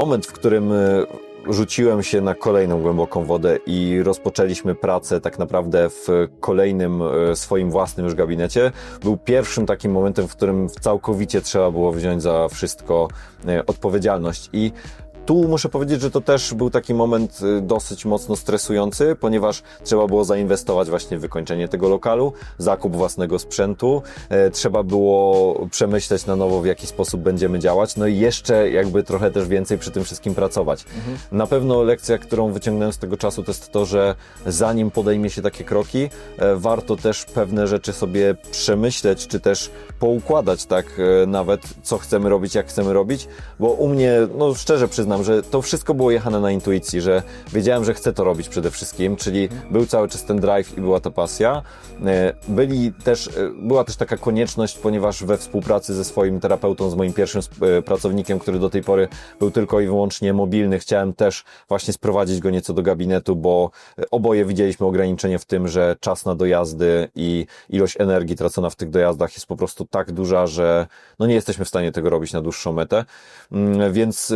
Moment, w którym y, rzuciłem się na kolejną głęboką wodę i rozpoczęliśmy pracę tak naprawdę w kolejnym y, swoim własnym już gabinecie, był pierwszym takim momentem, w którym całkowicie trzeba było wziąć za wszystko y, odpowiedzialność i tu muszę powiedzieć, że to też był taki moment y, dosyć mocno stresujący, ponieważ trzeba było zainwestować właśnie w wykończenie tego lokalu, zakup własnego sprzętu, e, trzeba było przemyśleć na nowo, w jaki sposób będziemy działać, no i jeszcze jakby trochę też więcej przy tym wszystkim pracować. Na pewno lekcja, którą wyciągnąłem z tego czasu, to jest to, że zanim podejmie się takie kroki, e, warto też pewne rzeczy sobie przemyśleć, czy też poukładać tak e, nawet, co chcemy robić, jak chcemy robić, bo u mnie, no szczerze przyznam, że to wszystko było jechane na intuicji, że wiedziałem, że chcę to robić przede wszystkim, czyli był cały czas ten drive i była ta pasja. E, Byli też, e, była też taka konieczność, ponieważ we współpracy ze swoim terapeutą, z moim pierwszym e, pracownikiem, który do tej pory był tylko i wyłącznie mobilny, chciałem też właśnie sprowadzić go nieco do gabinetu, bo oboje widzieliśmy ograniczenie w tym, że czas na dojazdy i ilość energii tracona w tych dojazdach jest po prostu tak duża, że no nie jesteśmy w stanie tego robić na dłuższą metę. Mm, Więc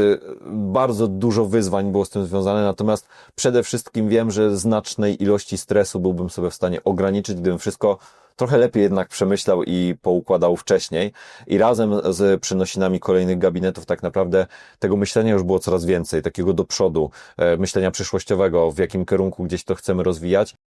bardzo dużo wyzwań było z tym związane, natomiast przede wszystkim wiem, że znacznej ilości stresu byłbym sobie w stanie ograniczyć, gdybym wszystko trochę lepiej jednak przemyślał i poukładał wcześniej. I razem z przenosinami kolejnych gabinetów tak naprawdę tego myślenia już było coraz więcej, takiego do przodu, e, myślenia przyszłościowego, w jakim kierunku gdzieś to chcemy rozwijać.